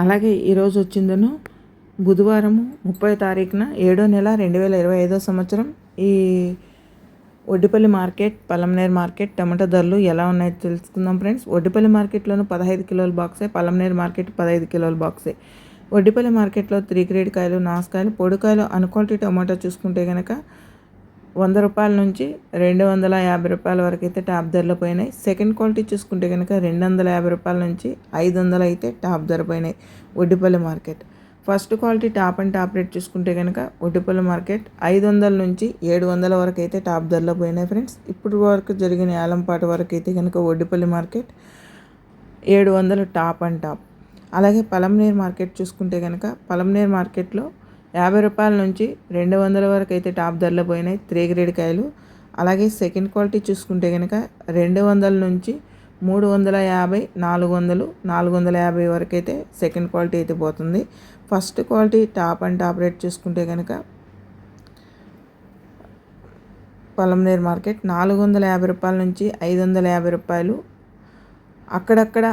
అలాగే ఈరోజు వచ్చిందను బుధవారము ముప్పై తారీఖున ఏడో నెల రెండు వేల ఇరవై ఐదో సంవత్సరం. ఈ Oddipalli market Palamaner market tomato ధరలు ఎలా ఉన్నాయో తెలుసుకుందాం ఫ్రెండ్స్. ఒడ్డిపల్లి మార్కెట్లోను పదహైదు కిలోల బాక్సే పలంనేర్ మార్కెట్ పదహైదు కిలోల బాక్సే. ఒడ్డిపల్లి మార్కెట్లో త్రీ గ్రేడ్ కాయలు నాసుకాయలు పొడికాయలు అన్క్వాలిటీ టమాటో చూసుకుంటే కనుక వంద రూపాయల నుంచి రెండు వందల యాభై రూపాయల వరకు అయితే టాప్ ధరలో పోయినాయి. సెకండ్ క్వాలిటీ చూసుకుంటే కనుక రెండు వందల యాభై రూపాయల నుంచి ఐదు వందలు అయితే టాప్ ధర పోయినాయి Oddipalli market. First quality top and top rate చూసుకుంటే కనుక ఒడ్డిపల్లి మార్కెట్ ఐదు వందల నుంచి ఏడు వందల వరకు అయితే టాప్ ధరలో పోయినాయి ఫ్రెండ్స్. ఇప్పుడు వరకు జరిగిన ఏలంపాటు వరకు అయితే కనుక ఒడ్డిపల్లి మార్కెట్ ఏడు వందలు టాప్ అండ్ టాప్. అలాగే పలంనేర్ మార్కెట్ చూసుకుంటే కనుక పలంనేర్ మార్కెట్లో యాభై రూపాయల నుంచి రెండు వందల వరకు అయితే టాప్ ధరలో పోయినాయి త్రీ గ్రేడ్ కాయలు. అలాగే సెకండ్ క్వాలిటీ చూసుకుంటే కనుక రెండు వందల నుంచి మూడు వందల యాభై నాలుగు వందలు నాలుగు వందల యాభై వరకు అయితే సెకండ్ క్వాలిటీ అయితే పోతుంది. First quality top and top rate చూసుకుంటే కనుక పొలంనేరు మార్కెట్ నాలుగు వందల యాభై రూపాయల నుంచి ఐదు వందల యాభై రూపాయలు. అక్కడక్కడ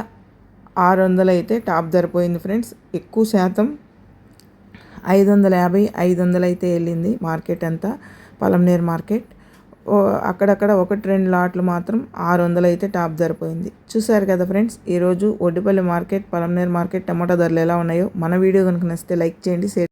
ఆరు వందలు అయితే టాప్ ధర పోయింది ఫ్రెండ్స్. ఎక్కువ శాతం ఐదు వందల యాభై ఐదు వందలు అయితే వెళ్ళింది మార్కెట్ అంతా పలంనేర్ మార్కెట్. అక్కడక్కడ ఒకటి రెండు లాట్లు మాత్రం ఆరు వందలు అయితే టాప్ ధరిపోయింది చూసారు కదా ఫ్రెండ్స్ ఈరోజు Oddipalli market Palamaner market tomato ధరలు ఎలా ఉన్నాయో మన వీడియో కనుక నచ్చితే లైక్ చేయండి షేర్